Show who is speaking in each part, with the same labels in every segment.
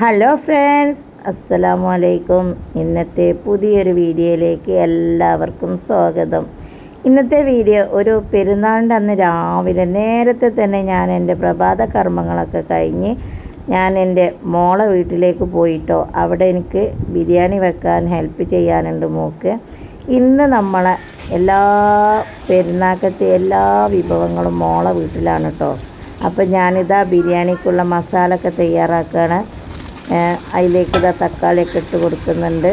Speaker 1: Hello friends അസ്സലാമു അലൈക്കും. ഇന്നത്തെ പുതിയൊരു വീഡിയോയിലേക്ക് എല്ലാവർക്കും സ്വാഗതം. ഇന്നത്തെ വീഡിയോ ഒരു പെരുന്നാളിന്റെ അന്ന് രാവിലെ നേരത്തെ തന്നെ ഞാൻ എന്റെ പ്രഭാത കർമ്മങ്ങളൊക്കെ കഴിഞ്ഞ് ഞാൻ എന്റെ മോളെ വീട്ടിലേക്ക് പോയിട്ടോ. അവിടെ എനിക്ക് ബിരിയാണി വെക്കാൻ ഹെൽപ്പ് ചെയ്യാനുണ്ട് മോക്ക് ഇന്ന് നമ്മളെ എല്ലാ പെരുന്നാക്കത്തെ എല്ലാ വിഭവങ്ങളും മോളെ വീട്ടിലാണ് കേട്ടോ അപ്പോൾ ഞാനിതാ ബിരിയാണിക്കുള്ള മസാല ഒക്കെ തയ്യാറാക്കുകയാണ് അതിലേക്ക് ഇതാ തക്കാളിയൊക്കെ ഇട്ട് കൊടുക്കുന്നുണ്ട്.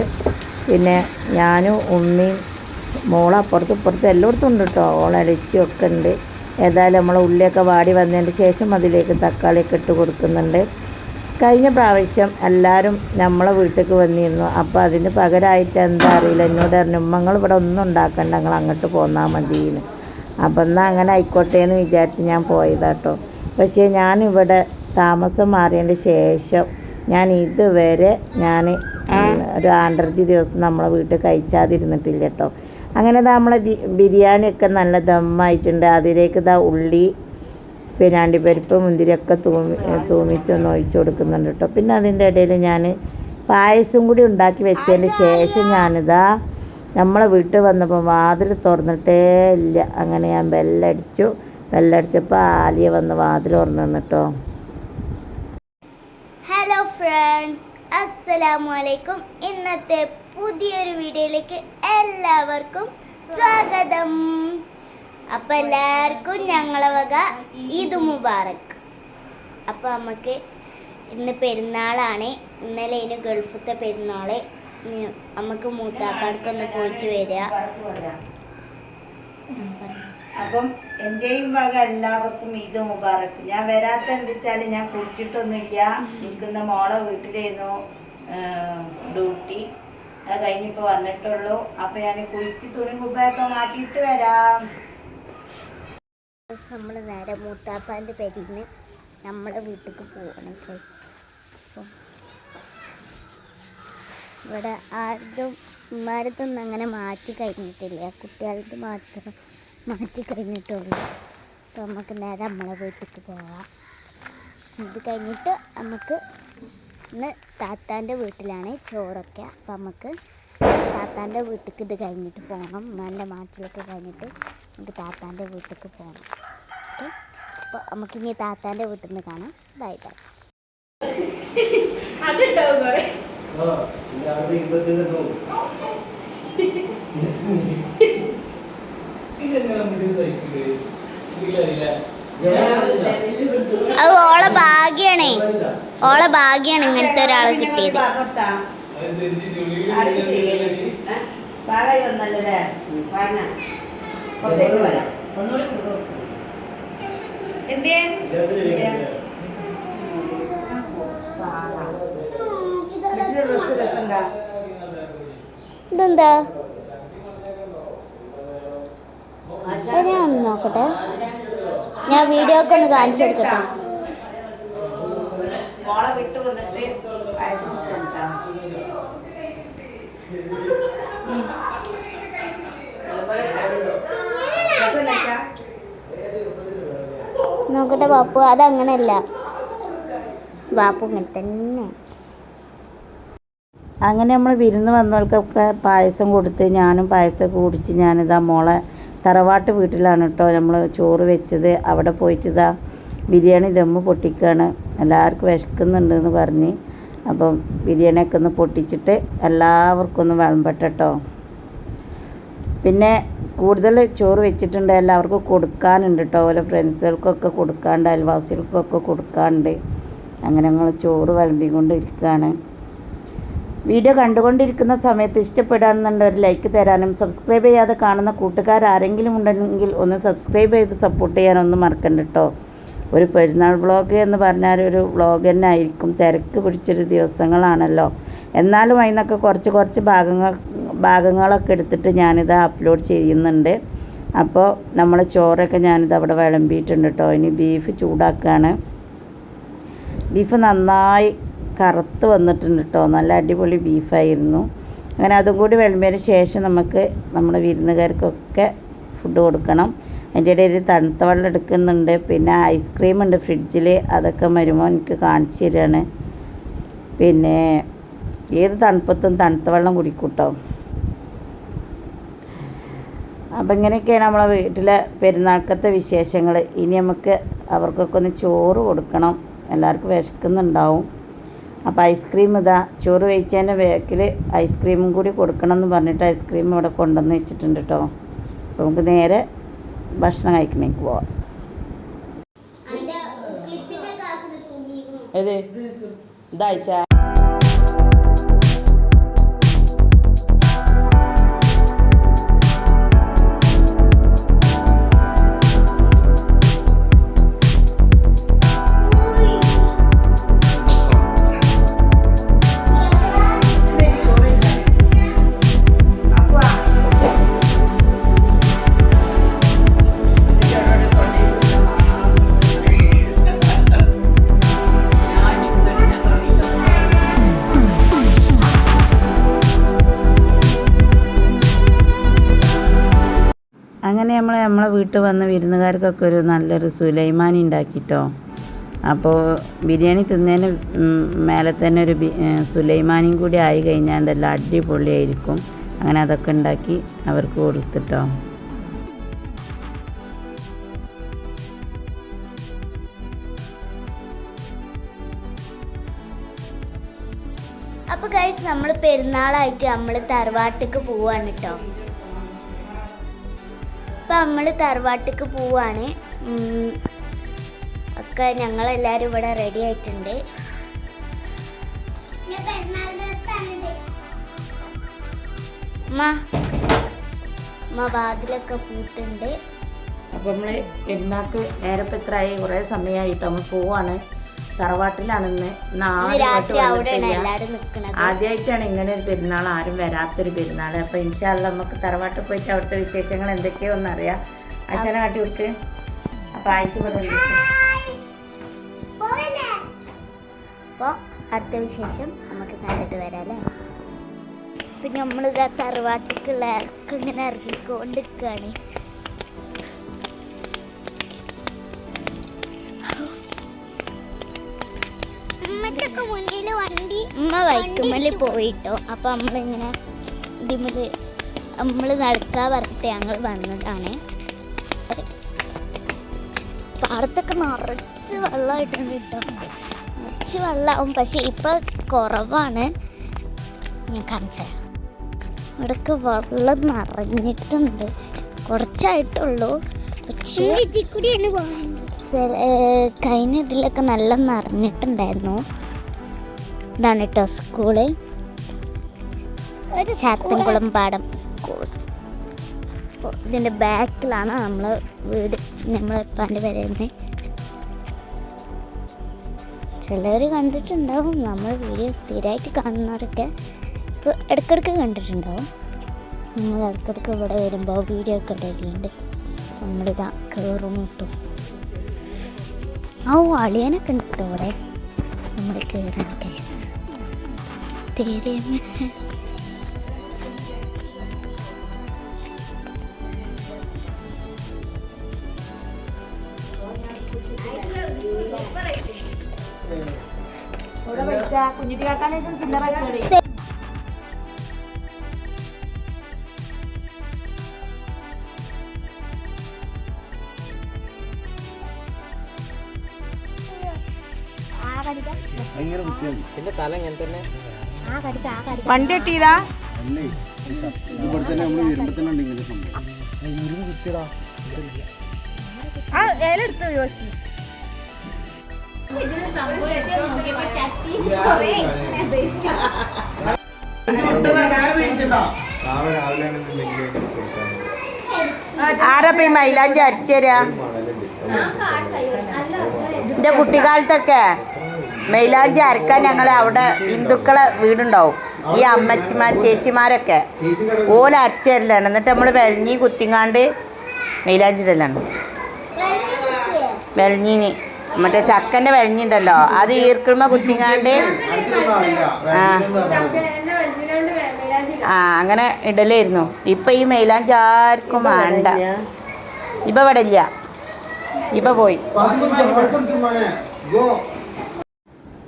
Speaker 1: പിന്നെ ഞാനും ഉമ്മയും മോൾ അപ്പുറത്തും ഇപ്പുറത്തും എല്ലായിടത്തും ഉണ്ട് കേട്ടോ ഓളലച്ചിയൊക്കെ ഉണ്ട്. ഏതായാലും നമ്മളെ ഉള്ളിയൊക്കെ വാടി വന്നതിന് ശേഷം അതിലേക്ക് തക്കാളിയൊക്കെ ഇട്ട് കൊടുക്കുന്നുണ്ട്. കഴിഞ്ഞ പ്രാവശ്യം എല്ലാവരും നമ്മളെ വീട്ടിലേക്ക് വന്നിരുന്നു. അപ്പോൾ അതിന് പകരമായിട്ട് എന്താ അറിയില്ല. എന്നോട് പറഞ്ഞു ഉമ്മങ്ങൾ ഇവിടെ ഒന്നും ഉണ്ടാക്കണ്ട. ഞങ്ങൾ അങ്ങോട്ട് പോന്നാൽ മതിയെന്ന് അപ്പം എന്നാൽ അങ്ങനെ ആയിക്കോട്ടെ എന്ന് വിചാരിച്ച് ഞാൻ പോയതാട്ടോ പക്ഷേ ഞാനിവിടെ താമസം മാറിയതിന്റെ ശേഷം ഞാൻ ഇതുവരെ ഞാൻ ഒരു ആണ്ടർജി ദിവസം നമ്മളെ വീട്ടിൽ കഴിച്ചാതിരുന്നിട്ടില്ല കേട്ടോ. അങ്ങനെ ദാ നമ്മളെ ബിരിയാണിയൊക്കെ നല്ല ദമ്മായിട്ടുണ്ട്. അതിലേക്ക് ഇതാ ഉള്ളി പിന്നെ അണ്ടിപ്പരിപ്പ് മുന്തിരിയൊക്കെ തൂമി തൂമിച്ചൊന്ന് ഒഴിച്ചു കൊടുക്കുന്നുണ്ട് കേട്ടോ. പിന്നെ അതിന്റെ ഇടയിൽ ഞാൻ പായസം കൂടി ഉണ്ടാക്കി വെച്ചതിന് ശേഷം ഞാനിതാ നമ്മളെ വീട്ടിൽ വന്നപ്പോൾ വാതിൽ തുറന്നിട്ടേ ഇല്ല. അങ്ങനെ ഞാൻ ബെല്ലടിച്ചു. ബെല്ലടിച്ചപ്പോൾ ആലിയ വന്ന് വാതിൽ തുറന്നു നിന്നിട്ടോ.
Speaker 2: ഹലോ ഫ്രണ്ട്സ് അസ്സലാമലൈക്കും ഇന്നത്തെ പുതിയൊരു വീഡിയോയിലേക്ക് എല്ലാവർക്കും സ്വാഗതം. അപ്പം എല്ലാവർക്കും ഞങ്ങളെ വക ഈദ് മുബാറക്. അപ്പം നമുക്ക് ഇന്ന് പെരുന്നാളാണ്. ഇന്നലെ ഇനി ഗൾഫത്തെ പെരുന്നാൾ ഇനി നമുക്ക് മൂത്താപ്പാടക്കൊന്ന് പോയിട്ട് വരിക.
Speaker 1: അപ്പം എന്റെയും വക എല്ലാവർക്കും ഇത് മുബാറക്ക് ഞാൻ വരാത്ത എന്താ വെച്ചാൽ ഞാൻ കുടിച്ചിട്ടൊന്നുമില്ല നിൽക്കുന്ന മോളെ വീട്ടിലായിരുന്നു ഡ്യൂട്ടി. അത് കഴിഞ്ഞിപ്പോ വന്നിട്ടുള്ളൂ. അപ്പം ഞാൻ കുഴിച്ച് തുണി കുപ്പൊക്കെ മാറ്റിയിട്ട് വരാം.
Speaker 2: നമ്മൾ നേരെ മൂത്താപ്പാന്റെ പെരിന്ന് നമ്മളെ വീട്ടിലേക്ക് പോകണം ഗൈസ് അപ്പം ഇവിടെ ആരും ഉമ്മാരത്തൊന്നും അങ്ങനെ മാറ്റി കഴിഞ്ഞിട്ടില്ല. കുട്ടികളുടെ മാത്രം. മാറ്റി കഴിഞ്ഞിട്ടുള്ളൂ. അപ്പോൾ നമുക്ക് നേരെ നമ്മളെ വീട്ടിലേക്ക് പോവാം. ഇത് കഴിഞ്ഞിട്ട് നമുക്ക് ഇന്ന് താത്താന്റെ വീട്ടിലാണ് ചോറൊക്കെ. അപ്പോൾ നമുക്ക് താത്താന്റെ വീട്ടിലേക്ക് ഇത് കഴിഞ്ഞിട്ട് പോകണം ഉമ്മാന്റെ മാറ്റിലൊക്കെ കഴിഞ്ഞിട്ട് നമുക്ക് താത്താന്റെ വീട്ടിലേക്ക് പോകണം ഓക്കെ? അപ്പോൾ നമുക്കിനി താത്താന്റെ വീട്ടിൽ നിന്ന് കാണാം. Bye bye. അത് ഓളെ ഭാഗ്യാണേ. ഓളെ ഭാഗ്യാണ് ഇങ്ങനത്തെ ഒരാളെ കിട്ടിയത്.
Speaker 1: രസമുണ്ടാ
Speaker 2: ഇതെന്താ അത് ഞാൻ ഒന്ന് നോക്കട്ടെ. ഞാൻ വീഡിയോ ഒക്കെ ഒന്ന് കാണിച്ചു കൊടുക്കട്ടെ. നോക്കട്ടെ ബാപ്പു അതങ്ങനല്ല. ബാപ്പു ഇങ്ങനെ തന്നെ.
Speaker 1: അങ്ങനെ നമ്മൾ വിരുന്ന് വന്നവർക്കൊക്കെ പായസം കൊടുത്ത് ഞാനും പായസമൊക്കെ കുടിച്ച് ഞാനിതാ മോളെ തറവാട്ട് വീട്ടിലാണ് കേട്ടോ നമ്മൾ ചോറ് വെച്ചത്. അവിടെ പോയിട്ട് ഇതാ ബിരിയാണി ദമ്മ് പൊട്ടിക്കുകയാണ് എല്ലാവർക്കും വിശക്കുന്നുണ്ട് എന്ന് പറഞ്ഞ് അപ്പം ബിരിയാണിയൊക്കെ ഒന്ന് പൊട്ടിച്ചിട്ട് എല്ലാവർക്കും ഒന്ന് വിളമ്പട്ടെ പിന്നെ കൂടുതൽ ചോറ് വെച്ചിട്ടുണ്ട്. എല്ലാവർക്കും കൊടുക്കാനുണ്ട് കേട്ടോ ഓരോ ഫ്രണ്ട്സുകൾക്കൊക്കെ കൊടുക്കാണ്ട് അയൽവാസികൾക്കൊക്കെ കൊടുക്കാണ്ട്. അങ്ങനെ ഞങ്ങൾ ചോറ് വിളമ്പിക്കൊണ്ട് ഇരിക്കുകയാണ് വീഡിയോ കണ്ടുകൊണ്ടിരിക്കുന്ന സമയത്ത് ഇഷ്ടപ്പെടാണെന്നുണ്ട് ഒരു ലൈക്ക് തരാനും സബ്സ്ക്രൈബ് ചെയ്യാതെ കാണുന്ന കൂട്ടുകാർ ആരെങ്കിലും ഉണ്ടെങ്കിൽ ഒന്ന് സബ്സ്ക്രൈബ് ചെയ്ത് സപ്പോർട്ട് ചെയ്യാനൊന്നും മറക്കണ്ട കേട്ടോ. ഒരു പെരുന്നാൾ വ്ളോഗ് എന്ന് പറഞ്ഞാൽ ഒരു വ്ളോഗ് തന്നെ ആയിരിക്കും. തിരക്ക് പിടിച്ചൊരു ദിവസങ്ങളാണല്ലോ. എന്നാലും അതിനൊക്കെ കുറച്ച് കുറച്ച് ഭാഗങ്ങൾ ഭാഗങ്ങളൊക്കെ എടുത്തിട്ട് ഞാനിത് അപ്ലോഡ് ചെയ്യുന്നുണ്ട്. അപ്പോൾ നമ്മൾ ചോറൊക്കെ ഞാനിത് അവിടെ വിളമ്പിയിട്ടുണ്ട് കേട്ടോ. ഇനി ബീഫ് ചൂടാക്കുകയാണ് ബീഫ് നന്നായി കറുത്ത് വന്നിട്ടുണ്ട് കേട്ടോ. നല്ല അടിപൊളി ബീഫായിരുന്നു. അങ്ങനെ അതും കൂടി വിളമ്പിയതിന് ശേഷം നമുക്ക് നമ്മുടെ വിരുന്നുകാർക്കൊക്കെ ഫുഡ് കൊടുക്കണം. അതിന്റെ ഇടയിൽ തണുത്ത വെള്ളം എടുക്കുന്നുണ്ട്. പിന്നെ ഐസ്ക്രീം ഉണ്ട് ഫ്രിഡ്ജിൽ അതൊക്കെ വരുമ്പോൾ എനിക്ക് കാണിച്ചു തരികയാണ് പിന്നെ ഏത് തണുപ്പത്തും തണുത്ത വെള്ളം കുടിക്കൂട്ടോ. അപ്പം ഇങ്ങനെയൊക്കെയാണ് നമ്മളെ വീട്ടിലെ പെരുന്നാൾക്കത്തെ വിശേഷങ്ങൾ. ഇനി നമുക്ക് അവർക്കൊക്കെ ഒന്ന് ചോറ് കൊടുക്കണം. എല്ലാവർക്കും വിശക്കുന്നുണ്ടാവും. അപ്പോൾ ഐസ്ക്രീം ഇതാ ചോറ് കഴിച്ചതിന്റെ വേക്കിൽ ഐസ്ക്രീമും കൂടി കൊടുക്കണം എന്ന് പറഞ്ഞിട്ട് ഐസ്ക്രീം ഇവിടെ കൊണ്ടുവന്ന് വെച്ചിട്ടുണ്ട് കേട്ടോ അപ്പോൾ നമുക്ക് നേരെ ഭക്ഷണം കഴിക്കണേക്ക് പോവാം. ഏത്? ഇതാഴ്ച അങ്ങനെ നമ്മൾ നമ്മളെ വീട്ടിൽ വന്ന് വിരുന്നുകാർക്കൊക്കെ ഒരു നല്ലൊരു സുലൈമാനി ഉണ്ടാക്കിട്ടോ. അപ്പോൾ ബിരിയാണി തിന്നതിന് മേലെ തന്നെ ഒരു സുലൈമാനിയും കൂടി ആയി കഴിഞ്ഞാൽ അടിപൊളിയായിരിക്കും. അങ്ങനെ അതൊക്കെ ഉണ്ടാക്കി അവർക്ക് കൊടുത്തിട്ടോ.
Speaker 2: അപ്പൊ ഗൈസ് നമ്മൾ പെരുന്നാളായിട്ട് നമ്മൾ തറവാട്ടിക്ക് പോവാണ് കേട്ടോ അപ്പൊ നമ്മൾ തറവാട്ടിക്ക് പോവാണ്. ഒക്കെ ഞങ്ങളെല്ലാവരും ഇവിടെ റെഡി ആയിട്ടുണ്ട്. വാതിലൊക്കെ പൂട്ടുണ്ട്.
Speaker 1: അപ്പം നമ്മൾ പെരുന്നാൾക്ക് നേരത്തെ എത്രയായി കുറേ സമയമായിട്ട് നമ്മൾ പോവാണ്. തറവാട്ടിലാണ് ഇന്ന് ആദ്യമായിട്ടാണ് ഇങ്ങനെ ഒരു പെരുന്നാൾ ആരും വരാത്തൊരു പെരുന്നാൾ അപ്പൊ ഇൻഷാല്ല നമുക്ക് തറവാട്ടിൽ പോയിട്ട് അവിടുത്തെ വിശേഷങ്ങൾ എന്തൊക്കെയോ ഒന്നറിയാം അച്ഛനെ കാട്ടി വിട്ട് അപ്പൊ ആഴ്ച പറഞ്ഞു
Speaker 2: അപ്പോൾ അടുത്ത വിശേഷം നമുക്ക് കണ്ടിട്ട് വരാം അല്ലേ? ഇപ്പം നമ്മളിതാ തറവാട്ടിക്കുള്ള ഇറക്കം ഇങ്ങനെ ഇറങ്ങിക്കൊണ്ടിരിക്കുകയാണ് ഉമ്മ വൈക്കുമ്മൽ പോയിട്ടോ. അപ്പൊ നമ്മളിങ്ങനെ ഇതിമ്മൽ നമ്മൾ നടക്കാ പറഞ്ഞിട്ട് ഞങ്ങൾ വന്നതാണ്. പാടത്തൊക്കെ നിറച്ച് വെള്ളമായിട്ടുണ്ട് കേട്ടോ. നിറച്ച് വെള്ളമാവും പക്ഷെ ഇപ്പൊ കുറവാണ്. ഞാൻ കാണിച്ചുതരാം ഇവിടെയൊക്കെ വെള്ളം നിറഞ്ഞിട്ടുണ്ട്. കുറച്ചായിട്ടുള്ളൂ. പക്ഷേ കഴിഞ്ഞ ഇതിലൊക്കെ നല്ല നിറഞ്ഞിട്ടുണ്ടായിരുന്നു. ഇതാണ് കേട്ടോ സ്കൂൾ. ചാത്തൻകുളം പാടം സ്കൂൾ. ഇതിന്റെ ബാക്കിലാണ് നമ്മൾ വീട് നമ്മൾ ഇപ്പാന്റെ വരുന്നത് ചിലർ കണ്ടിട്ടുണ്ടാവും നമ്മൾ വീഡിയോ സ്ഥിരമായിട്ട് കാണുന്നവരൊക്കെ ഇപ്പോൾ ഇടയ്ക്കിടയ്ക്ക് കണ്ടിട്ടുണ്ടാവും. നമ്മൾ ഇടയ്ക്കിടയ്ക്ക് ഇവിടെ വരുമ്പോൾ വീഡിയോ ഒക്കെ ഉണ്ടാക്കിയിട്ടുണ്ട് നമ്മളിതാ കയറും കിട്ടും ആ അളിയനൊക്കെ ഉണ്ട് ഇവിടെ. നമ്മൾ കയറാൻ തേരെ
Speaker 3: എന്റെ തല ഇങ്ങനെ തന്നെ
Speaker 1: വണ്ടി കിട്ടിയതാ
Speaker 4: അല്ലേ ഇവിടെ തന്നെ നമ്മൾ വരുമ്പോൾ തന്നെ. ഉണ്ട് കിട്ടിയതാ സംഭവം.
Speaker 3: നാളെ രാവിലെ
Speaker 1: ആരപ്പം ഈ മൈലാഞ്ചി അരച്ചു തരാ? എന്റെ കുട്ടിക്കാലത്തൊക്കെ മൈലാഞ്ചി അരക്കാൻ ഞങ്ങൾ അവിടെ ഹിന്ദുക്കളെ വീടുണ്ടാവും. ഈ അമ്മച്ചിമാർ ചേച്ചിമാരൊക്കെ. ഓല അരച്ചു തരലാണ്. എന്നിട്ട് നമ്മൾ വെളഞ്ഞി കുത്തിങ്ങാണ്ട് മൈലാഞ്ചി ഇടലാണ്. വെളഞ്ഞീന് മറ്റേ ചക്കന്റെ വെഴഞ്ഞുണ്ടല്ലോ അത് ഈർക്കിൾമ കുത്തിങ്ങാണ്ട് ആ. ആ അങ്ങനെ ഇടലായിരുന്നു. ഇപ്പം ഈ മൈലാഞ്ചി ആർക്കും വേണ്ട. ഇപ്പം ഇവിടെ ഇല്ല ഇപ്പം പോയി.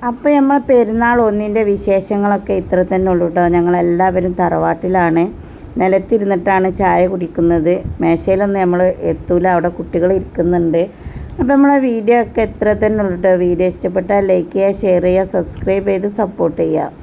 Speaker 1: അപ്പോൾ നമ്മൾ പെരുന്നാൾ ഒന്നിന്റെ വിശേഷങ്ങളൊക്കെ ഇത്ര തന്നെ ഉള്ളൂ കേട്ടോ ഞങ്ങളെല്ലാവരും തറവാട്ടിലാണ്. നിലത്തിരുന്നിട്ടാണ് ചായ കുടിക്കുന്നത്. മേശയിലൊന്നും നമ്മൾ എത്തൂല. അവിടെ കുട്ടികൾ ഇരിക്കുന്നുണ്ട്. അപ്പോൾ നമ്മളെ വീഡിയോ ഒക്കെ എത്ര തന്നെ ഉള്ളൂ കേട്ടോ വീഡിയോ ഇഷ്ടപ്പെട്ടാൽ ലൈക്ക് ചെയ്യുക ഷെയർ ചെയ്യുക സബ്സ്ക്രൈബ് ചെയ്ത് സപ്പോർട്ട് ചെയ്യുക.